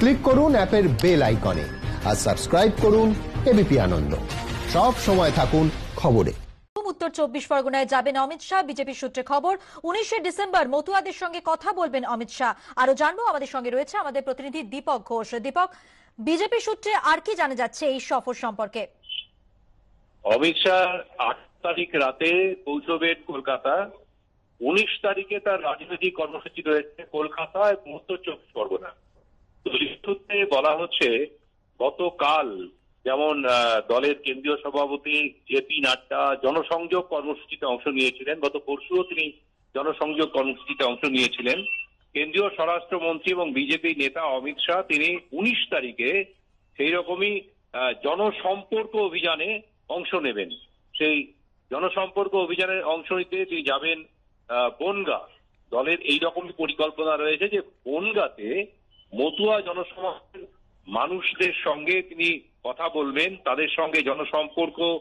Click করুন অ্যাপের bell আইকনে আর সাবস্ক্রাইব করুন এবিপি আনন্দ। সব সময় থাকুন খবরে। উত্তর চব্বিশ পরগনায় যাবেন অমিত শাহ বিজেপি সূত্রে খবর উনিশে ডিসেম্বর মতুয়াদের সঙ্গে কথা বলবেন অমিত শাহ। আরও জানব আমাদের সঙ্গে রয়েছে আমাদের প্রতিনিধি দীপক ঘোষ। দীপক বিজেপি সূত্রে আর কি জানা যাচ্ছে এই সফর সম্পর্কে? অমিত শাহ আট তারিখ রাতে পৌঁছবেন কলকাতা। উনিশ তারিখে তার রাজনৈতিক কর্মসূচি রয়েছে কলকাতা এবং উত্তর চব্বিশ পরগনা। সূত্রে বলা হচ্ছে, গতকাল যেমন দলের কেন্দ্রীয় সভাপতি জেপি নাড্ডা জনসংযোগ কর্মসূচিতে অংশ নিয়েছিলেন। গত পরশুও তিনি জনসংযোগ কর্মসূচিতে অংশ নিয়েছিলেন। কেন্দ্রীয় স্বরাষ্ট্রমন্ত্রী এবং বিজেপি নেতা অমিত শাহ তিনি উনিশ তারিখে সেই রকমই জনসম্পর্ক অভিযানে অংশ নেবেন। সেই জনসম্পর্ক অভিযানের অংশ নিতে তিনি যাবেন বনগা। দলের এই রকমই পরিকল্পনা রয়েছে যে বনগাতে মতুয়া জনসমাজের মানুষদের সঙ্গে তিনি কথা বলবেন, তাদের সঙ্গে জনসম্পর্ক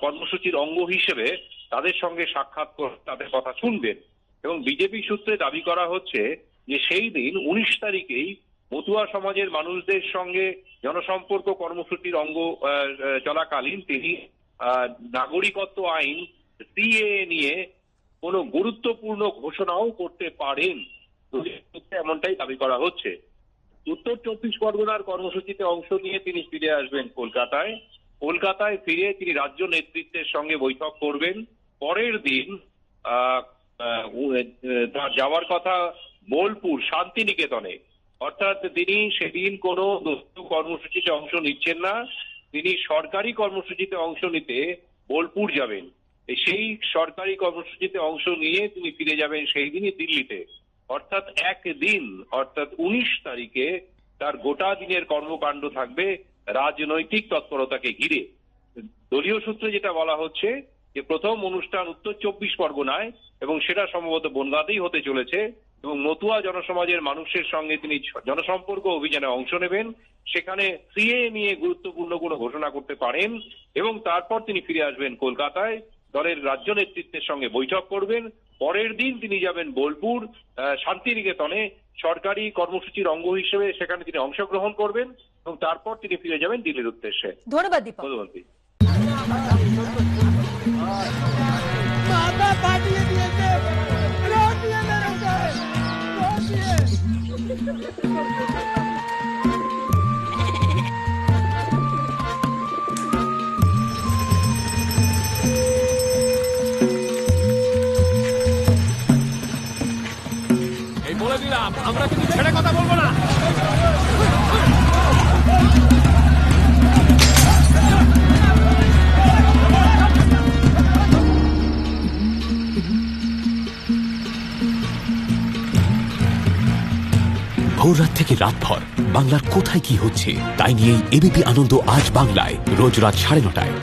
কর্মসূচির অঙ্গ হিসেবে তাদের সঙ্গে সাক্ষাৎ করে তাদের কথা শুনবেন। এবং বিজেপি সূত্রে দাবি করা হচ্ছে যে সেই দিন উনিশ তারিখেই মতুয়া সমাজের মানুষদের সঙ্গে জনসম্পর্ক কর্মসূচির অঙ্গ চলাকালীন তিনি নাগরিকত্ব আইন সিএ নিয়ে কোনো গুরুত্বপূর্ণ ঘোষণাও করতে পারেন। এমনটাই দাবি করা হচ্ছে। উত্তর চব্বিশ পরগনার কর্মসূচিতে অংশ নিয়ে তিনি ফিরে আসবেন কলকাতায়। কলকাতায় ফিরে তিনি রাজ্য নেতৃত্বের সঙ্গে বৈঠক করবেন। পরের দিন তার যাওয়ার কথা বোলপুর, শান্তিনিকেতনে। অর্থাৎ তিনি সেদিন কোনো কর্মসূচিতে অংশ নিচ্ছেন না। তিনি সরকারি কর্মসূচিতে অংশ নিতে বোলপুর যাবেন। সেই সরকারি কর্মসূচিতে অংশ নিয়ে তিনি ফিরে যাবেন সেই দিনই দিল্লিতে। অর্থাৎ একদিন, অর্থাৎ উনিশ তারিখে তার গোটা দিনের কর্মকাণ্ড থাকবে রাজনৈতিক তৎপরতাকে ঘিরে। দলীয় সূত্রে যেটা বলা হচ্ছে যে, প্রথম অনুষ্ঠান উত্তর চব্বিশ পরগনায় এবং সেটা সম্ভবত বনগাঁতেই হতে চলেছে এবং মতুয়া জনসমাজের মানুষের সঙ্গে তিনি জনসম্পর্ক অভিযানে অংশ নেবেন। সেখানে সিএ নিয়ে গুরুত্বপূর্ণ কোনো ঘোষণা করতে পারেন এবং তারপর তিনি ফিরে আসবেন কলকাতায়। দলের রাজ্য নেতৃত্বের সঙ্গে বৈঠক করবেন। পরের দিন তিনি যাবেন বোলপুর আহ, শান্তিনিকেতনে। সরকারি কর্মসূচির অঙ্গ হিসেবে সেখানে তিনি অংশগ্রহণ করবেন এবং তারপর তিনি ফিরে যাবেন দিল্লির উদ্দেশ্যে। ধন্যবাদ দীপক। বলে দিলাম, আমরা কিন্তু ছেড়ে কথা বলব না। ভোর রাত থেকে রাতভর বাংলার কোথায় কি হচ্ছে, তাই নিয়েই এবিপি আনন্দ আজ বাংলায়, রোজ রাত সাড়ে নটায়।